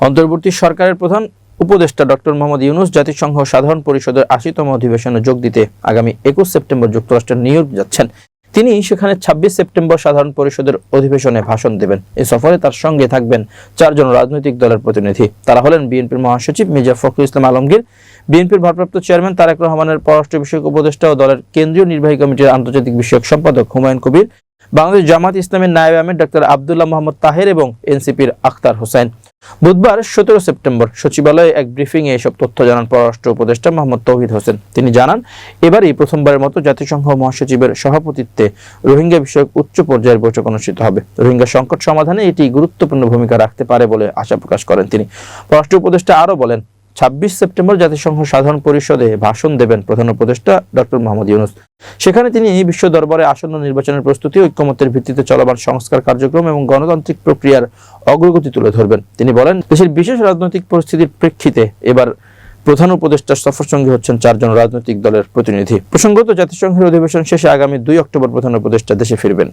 অন্তর্বর্তী সরকারের প্রধান উপদেষ্টা ডক্টর মোহাম্মদ ইউনুস জাতিসংঘ সাধারণ পরিষদের আশিতম অধিবেশনে যোগ দিতে আগামী একুশ সেপ্টেম্বর যুক্তরাষ্ট্রের নিউ ইয়র্ক যাচ্ছেন। তিনি সেখানে ছাব্বিশ সেপ্টেম্বর সাধারণ পরিষদের অধিবেশনে ভাষণ দেবেন। এ সফরে তার সঙ্গে থাকবেন চারজন রাজনৈতিক দলের প্রতিনিধি। তারা হলেন বিএনপির মহাসচিব মির্জা ফখরুল ইসলাম আলমগীর, বিএনপির ভারপ্রাপ্ত চেয়ারম্যান তারেক রহমানের পররাষ্ট্র বিষয়ক উপদেষ্টা ও দলের কেন্দ্রীয় নির্বাহী কমিটির আন্তর্জাতিক বিষয়ক সম্পাদক হুমায়ুন কবির, বাংলাদেশ জামাত ইসলামের নায়েব আমির ডক্টর আবদুল্লাহ মোহাম্মদ তাহের এবং এনসিপির আখতার হোসেন। বুধবার সতেরো সেপ্টেম্বর সচিবালয়ে এক ব্রিফিং এ এসব তথ্য জানান পররাষ্ট্র উপদেষ্টা মোহাম্মদ তৌহিদ হোসেন। তিনি জানান, এবারই প্রথমবারের মতো জাতিসংঘ মহাসচিবের সভাপতিত্বে রোহিঙ্গা বিষয়ক উচ্চ পর্যায়ের বৈঠক অনুষ্ঠিত হবে। রোহিঙ্গা সংকট সমাধানে এটি গুরুত্বপূর্ণ ভূমিকা রাখতে পারে বলে আশা প্রকাশ করেন তিনি। পররাষ্ট্র উপদেষ্টা আরও বলেন ছাব্বিশ সেপ্টেম্বর জাতিসংঘ সাধারণ পরিষদে ভাষণ দেবেন প্রধান উপদেষ্টা ডক্টর মোহাম্মদ ইউনুস। সেখানে তিনি এই বিশ্ব দরবারে আসন্ন নির্বাচনের প্রস্তুতি, ঐক্যমত্যের ভিত্তিতে চলমান সংস্কার কার্যক্রম এবং গণতান্ত্রিক প্রক্রিয়ার অগ্রগতি তুলে ধরবেন। তিনি বলেন, দেশের বিশেষ রাজনৈতিক পরিস্থিতির প্রেক্ষিতে এবার প্রধান উপদেষ্টার সফর সঙ্গী হচ্ছেন চারজন রাজনৈতিক দলের প্রতিনিধি। প্রসঙ্গত, জাতিসংঘের অধিবেশন শেষে আগামী দুই অক্টোবর প্রধান উপদেষ্টা দেশে ফিরবেন।